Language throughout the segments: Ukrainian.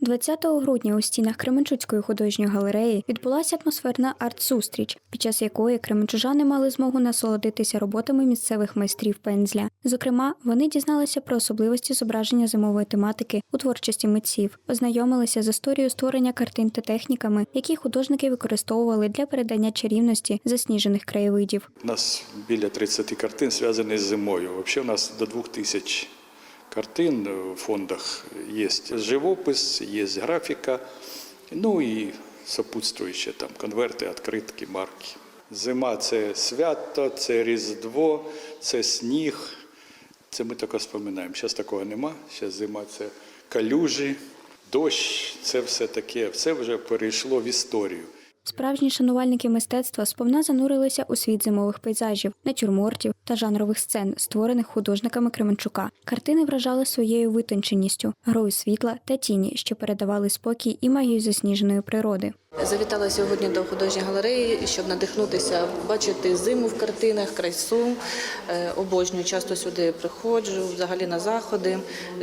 20 грудня у стінах Кременчуцької художньої галереї відбулася атмосферна арт-зустріч, під час якої кременчужани мали змогу насолодитися роботами місцевих майстрів пензля. Зокрема, вони дізналися про особливості зображення зимової тематики у творчості митців, ознайомилися з історією створення картин та техніками, які художники використовували для передання чарівності засніжених краєвидів. У нас біля 30 картин зв'язані з зимою. Взагалі у нас до 2000 картин в фондах є живопис, є графіка, ну і сопутствуючі там конверти, відкритки, марки. Зима це свято, це Різдво, це сніг. Це ми тільки споминаємо. Зараз такого нема. Зараз зима це калюжі, дощ, це все таке, все вже перейшло в історію. Справжні шанувальники мистецтва сповна занурилися у світ зимових пейзажів, натюрмортів та жанрових сцен, створених художниками Кременчука. Картини вражали своєю витонченістю, грою світла та тіні, що передавали спокій і магію засніженої природи. Завітала сьогодні до художньої галереї, щоб надихнутися, бачити зиму в картинах, красу. Е, Обожнюю, часто сюди приходжу, взагалі на заходи.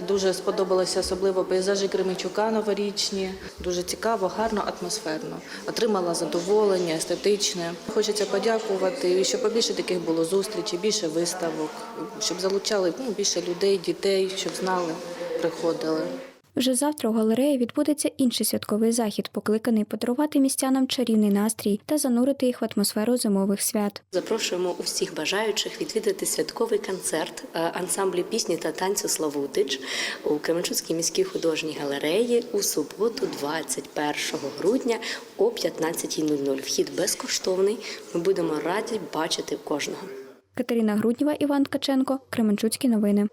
Дуже сподобалося особливо пейзажі Кременчука новорічні. Дуже цікаво, гарно, атмосферно. Отримала задоволення, естетичне. Хочеться подякувати, щоб побільше таких було зустрічей, більше виставок, щоб залучали ну, більше людей, дітей, щоб знали, приходили. Вже завтра у галереї відбудеться інший святковий захід, покликаний подарувати містянам чарівний настрій та занурити їх в атмосферу зимових свят. Запрошуємо усіх бажаючих відвідати святковий концерт е, ансамблю пісні та танцю Славутич у Кременчуцькій міській художній галереї у суботу, 21 грудня о 15.00. Вхід безкоштовний. Ми будемо раді бачити кожного. Катерина Грудніва, Іван Ткаченко, Кременчуцькі новини.